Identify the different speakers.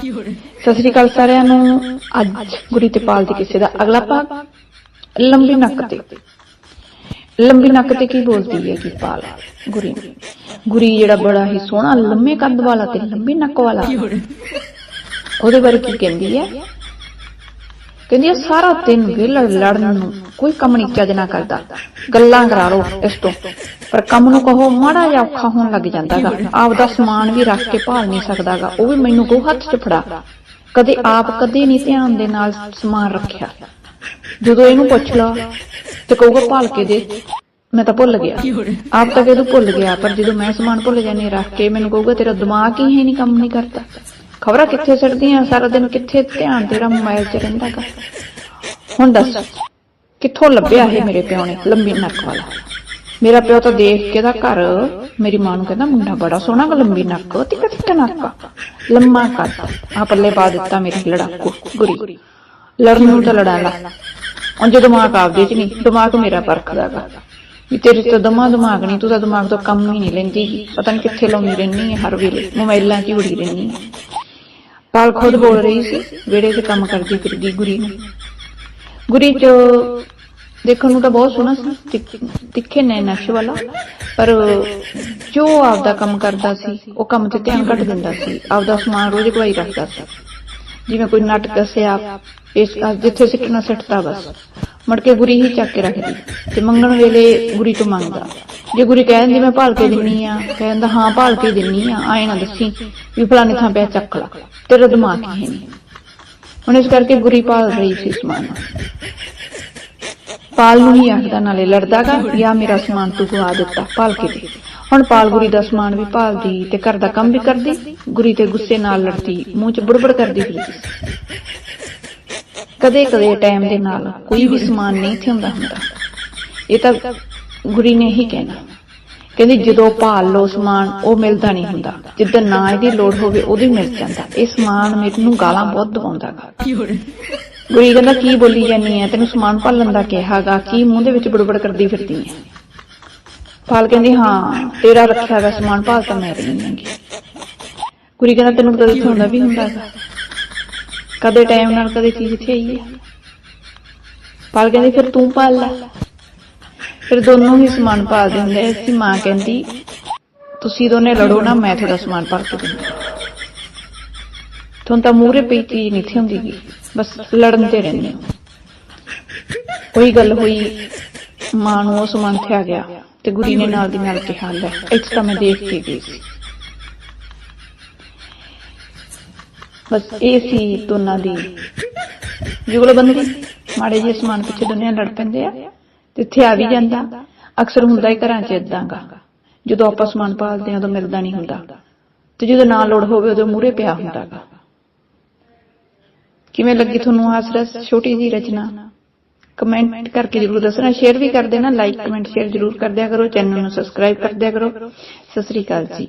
Speaker 1: ਸਤਿ ਸ੍ਰੀ ਅਕਾਲ ਸਾਰਿਆਂ ਨੂੰ। ਅੱਜ ਗੁਰੀ ਤੇ ਦੇ ਕਿਸੇ ਦਾ ਅਗਲਾ ਭਾਗ ਲੰਬੀ ਨੱਕ ਤੇ। ਲੰਬੀ ਨੱਕ ਤੇ ਕੀ ਬੋਲਦੀ ਹੈ ਕਿ ਪਾਲ? ਗੁਰੀ। ਗੁਰੀ ਜਿਹੜਾ ਬੜਾ ਹੀ ਸੋਹਣਾ, ਲੰਮੇ ਕੱਦ ਵਾਲਾ ਤੇ ਲੰਬੀ ਨੱਕ ਵਾਲਾ। ਉਹਦੇ ਬਾਰੇ ਕੀ ਕਹਿੰਦੀ ਹੈ? ਕਹਿੰਦੀ ਹੈ, ਸਾਰਾ ਦਿਨ ਵਿਹਲਾ ਲੜਨ ਨੂੰ ਕੋਈ ਕੰਮ ਨਹੀਂ ਚੱਜ ਨਾ ਕਰਦਾ। ਗੱਲਾਂ ਕਰਾ ਲਓ ਇਸ ਤੋਂ। ਪਰ ਕੰਮ ਨੂੰ ਕਹੋ, ਮਾੜਾ ਜਿਹਾ ਔਖਾ ਹੋਣ ਲੱਗ ਜਾਂਦਾਗਾ। ਆਪਦਾ ਸਮਾਨ ਵੀ ਰੱਖ ਕੇ ਭਾਲ ਨਹੀਂ ਸਕਦਾਗਾ। ਉਹ ਵੀ ਮੈਨੂੰ ਕੋ ਹੱਥ 'ਚ ਫੜਾ। ਕਦੇ ਆਪ ਕਦੇ ਨਹੀਂ ਧਿਆਨ ਦੇ ਨਾਲ ਸਮਾਨ ਰੱਖਿਆ। ਜਦੋਂ ਇਹਨੂੰ ਪੁੱਛ ਲਾ ਤੇ ਕਹੂਗਾ, ਭਾਲ ਕੇ ਦੇ। ਮੈਂ ਤਾਂ ਭੁੱਲ ਗਿਆ। ਆਪ ਤਾਂ ਕਦੋਂ ਭੁੱਲ ਗਿਆ, ਪਰ ਜਦੋਂ ਮੈਂ ਸਮਾਨ ਭੁੱਲ ਜਾਂਦੀ ਰੱਖ ਕੇ ਮੈਨੂੰ ਕਹੂਗਾ, ਤੇਰਾ ਦਿਮਾਗ ਹੀ ਹੈ ਨਹੀਂ ਕੰਮ ਨਹੀਂ ਕਰਦਾ। ਖਬਰਾਂ ਕਿੱਥੇ ਛੱਡਦੀਆਂ ਸਾਰਾ ਦਿਨ ਕਿੱਥੇ ਧਿਆਨ ਤੇਰਾ ਮੋਬਾਈਲ 'ਚ ਰਹਿੰਦਾਗਾ। ਹੁਣ ਦੱਸ। ਕਿੱਥੋਂ ਲੱਭਿਆ ਇਹ ਮੇਰੇ ਪਿਓ ਨੇ? ਲੰਬੀ ਨੱਕ ਵਾਲਾ। ਮੇਰਾ ਪਿਓ ਤਾਂ ਦੇਖ ਕੇ ਦਾ ਘਰ, ਮੇਰੀ ਮਾਂ ਨੂੰ ਕਹਿੰਦਾ ਮੁੰਡਾ ਬੜਾ ਸੋਹਣਾ ਗਾ ਲੰਬੀ ਨੱਕ, ਤਿੱਕਾ ਤਿੱਕਾ ਨੱਕ। ਲੰਮਾ ਕੱਦ ਆ ਪੱਲੇ ਪਾ ਦਿੱਤਾ ਮੇਰੇ ਲੜਾਕੂ ਗੁਰੀ ਲੜਨ ਨੂੰ ਤਾਂ ਲੜਾ ਲਾ। ਹੁਣ ਜੇ ਦਿਮਾਗ ਆਪਦੇ ਚ ਨਹੀਂ, ਦਿਮਾਗ ਮੇਰਾ ਪਰਖਦਾ ਗਾ। ਵੀ ਤੇਰੇ ਤੋਂ ਦਮਾ ਦਿਮਾਗ ਨਹੀਂ, ਤੂੰ ਤਾਂ ਦਿਮਾਗ ਤੋਂ ਕੰਮ ਹੀ ਨਹੀਂ ਲੈਂਦੀ। ਪਤਾ ਨਹੀਂ ਕਿੱਥੇ ਲਾਉਂਦੀ ਰਹਿੰਦੀ ਹੈ ਹਰ ਵੇਲੇ ਮੋਬਾਈਲਾਂ 'ਚ ਹੀ ਉੜੀ ਰਹਿੰਦੀ ਹੈ ਕਾਲ ਖੁਦ ਬੋਲ ਰਹੀ ਸੀ, ਵਿਹੜੇ 'ਚ ਕੰਮ ਕਰਦੀ ਫਿਰਦੀ ਗੁਰੀ ਨੂੰ। ਗੁਰੀ 'ਚ ਦੇਖਣ ਨੂੰ ਤਾਂ ਬਹੁਤ ਸੋਹਣਾ ਸੀ, ਤਿੱਖ- ਤਿੱਖੇ ਨੇ ਨਕਸ਼ ਵਾਲਾ, ਪਰ ਜੋ ਆਪਦਾ ਕੰਮ ਕਰਦਾ ਸੀ, ਉਹ ਕੰਮ ਤੇ ਧਿਆਨ ਘੱਟ ਦਿੰਦਾ ਸੀ, ਆਪਦਾ ਸਮਾਨ ਰੋਜ਼ ਗਵਾਈ ਰੱਖਦਾ ਸੀ। ਜਿਵੇਂ ਕੋਈ ਨਾਟਕ ਸਿਆ ਇਸ ਜਿੱਥੇ ਸਿੱਟਣਾ ਸਿੱਟਦਾ ਬਸ। ਮੜ ਕੇ ਗੁਰੀ ਹੀ ਚੱਕ ਕੇ ਰੱਖਦੀ, ਤੇ ਮੰਗਣ ਵੇਲੇ ਗੁਰੀ ਤੋਂ ਮੰਗਦਾ। ਜੇ ਗੁਰੀ ਕਹਿੰਦੀ ਮੈਂ ਭਾਲ ਕੇ ਦਿੰਨੀ ਆ ਕਹਿੰਦਾ ਹਾਂ ਭਾਲ ਕੇ ਦਿੰਨੀ ਆ, ਆਏ ਨਾ ਦੱਸੀ ਵੀ ਫਲਾਣੇ ਥਾਂ ਪਿਆ ਚੱਕ ਲਾ, ਤੇਰਾ ਦਿਮਾਗ ਹੀ ਨਹੀਂ। ਹੁਣ ਇਸ ਕਰਕੇ ਗੁਰੀ ਭਾਲ ਰਹੀ ਸੀ ਸਮਾਨ। ਪਾਲ ਨੂੰ ਹੀ ਆਖਦਾ ਨਾਲੇ ਲੜਦਾਗਾ ਜਾਂ ਮੇਰਾ ਸਮਾਨ ਤੂੰ ਗਵਾ ਦਿੱਤਾ, ਪਾਲ ਕੇ ਦੇ। ਹੁਣ ਪਾਲ ਗੁਰੀ ਦਾ ਸਮਾਨ ਵੀ ਭਾਲਦੀ ਤੇ ਘਰ ਦਾ ਕੰਮ ਵੀ ਕਰਦੀ, ਗੁਰੀ ਤੇ ਗੁੱਸੇ ਨਾਲ ਲੜਦੀ, ਮੂੰਹ 'ਚ ਬੁੜਬੁੜ ਕਰਦੀ ਫਿਰਦੀ ਕਦੇ ਕਦੇ ਟਾਈਮ ਦੇ ਨਾਲ ਕੋਈ ਵੀ ਸਮਾਨ ਨਹੀਂ ਇੱਥੇ ਹੁੰਦਾ। ਇਹ ਤਾਂ ਗੁਰੀ ਨੇ ਹੀ ਕਹਿਣਾ। ਕਹਿੰਦੀ ਜਦੋਂ ਭਾਲ ਲੋ ਸਮਾਨ ਉਹ ਮਿਲਦਾ ਨਹੀਂ ਹੁੰਦਾ। ਜਿੱਦਾਂ ਨਾ ਇਹਦੀ ਲੋੜ ਹੋਵੇ ਉਹਦੀ ਮਿਲ ਜਾਂਦਾ। ਇਹ ਸਮਾਨ ਮੈਨੂੰ ਗਾਲਾਂ ਬਹੁਤ ਦਵਾਉਂਦਾਗਾ ਗੁਰੀ ਕਹਿੰਦਾ ਕੀ ਬੋਲੀ ਜਾਨੀ ਐ ਤੈਨੂੰ ਸਮਾਨ ਭਾਲਣ ਦਾ ਕਿਹਾਗਾ ਕੀ ਮੂੰਹ ਦੇ ਵਿੱਚ ਬੜਬੜ ਕਰਦੀ ਫਿਰਦੀ ਐ ਪਾਲ ਕਹਿੰਦੀ ਹਾਂ ਤੇਰਾ ਰੱਖਿਆ ਗਾ ਸਮਾਨ ਭਾਲ ਤਾਂ ਮੈਂ ਰਹੀ ਹਾਂਗੀ। ਗੁਰੀ ਕਹਿੰਦਾ ਤੈਨੂੰ ਕਦੇ ਹੁੰਦਾ ਵੀ ਹੁੰਦਾਗਾ ਕਦੇ ਟਾਈਮ ਨਾਲ ਕਦੇ ਚੀਜ਼ ਇੱਥੇ ਆਈ ਹੈ ਪਾਲ ਕਹਿੰਦੀ ਫਿਰ ਤੂੰ ਪਾਲ ਲੈ। ਫਿਰ ਦੋਨੋਂ ਹੀ ਸਮਾਨ ਭਾਲਦੇ ਹੁੰਦੇ ਸੀ ਮਾਂ ਕਹਿੰਦੀ, ਤੁਸੀਂ ਦੋਨੇ ਲੜੋ ਨਾ, ਮੈਂ ਤੁਹਾਡਾ ਸਮਾਨ ਭਾਲ ਕੇ ਦਿੰਦੀ ਤੁਹਾਨੂੰ ਤਾਂ ਮੂਹਰੇ ਪਈ ਚੀਜ਼ ਨਹੀਂ ਥੀ ਹੁੰਦੀ ਬਸ ਲੜਨ ਤੇ ਰਹਿੰਦੇ ਕੋਈ ਗੱਲ ਹੋਈ, ਮਾਂ ਨੂੰ ਉਹ ਸਮਾਨ ਤੇ ਗਿਆ ਤੇ ਗੁਰੀ ਨੇ ਨਾਲ ਦੀ ਨਾਲ ਕਿਹਾ, ਲੈ, ਇੱਥੇ ਤਾਂ ਮੈਂ ਦੇਖ ਕੇ ਗਈ ਸੀ। ਬਸ ਇਹ ਸੀ ਦੋਨਾਂ ਦੀ ਜੁਗਲਬੰਦੀ। ਮਾੜੇ ਜਿਹੇ ਸਮਾਨ ਪਿੱਛੇ ਦੋਨੇ ਲੜ ਪੈਂਦੇ ਆ। ਤੇ ਇੱਥੇ ਆ ਵੀ ਜਾਂਦਾ। ਅਕਸਰ ਹੁੰਦਾ ਹੀ ਘਰਾਂ 'ਚ ਇਦਾਂਗਾ ਜਦੋਂ ਆਪਾਂ ਸਮਾਨ ਪਾਲਦੇ ਆ ਉਦੋਂ ਮਿਲਦਾ ਨਹੀਂ ਹੁੰਦਾ। ਤੇ ਜਦੋਂ ਨਾ ਲੋੜ ਹੋਵੇ ਉਦੋਂ ਮੂਹਰੇ ਪਿਆ ਹੁੰਦਾਗਾ ਕਿਵੇਂ ਲੱਗੀ ਤੁਹਾਨੂੰ ਹਾਸਰਸ ਛੋਟੀ ਜੀ ਰਚਨਾ? ਕਮੈਂਟ ਕਰਕੇ ਜਰੂਰ ਦੱਸਣਾ। ਸ਼ੇਅਰ ਵੀ ਕਰ ਦੇਣਾ ਲਾਈਕ ਕਮੈਂਟ ਸ਼ੇਅਰ ਜਰੂਰ ਕਰ। ਦਿਆ ਕਰੋ ਚੈਨਲ ਨੂੰ ਸਬਸਕ੍ਰਾਈਬ ਕਰ। ਦਿਆ ਕਰੋ ਸਤਿ ਸ੍ਰੀ ਅਕਾਲ ਜੀ।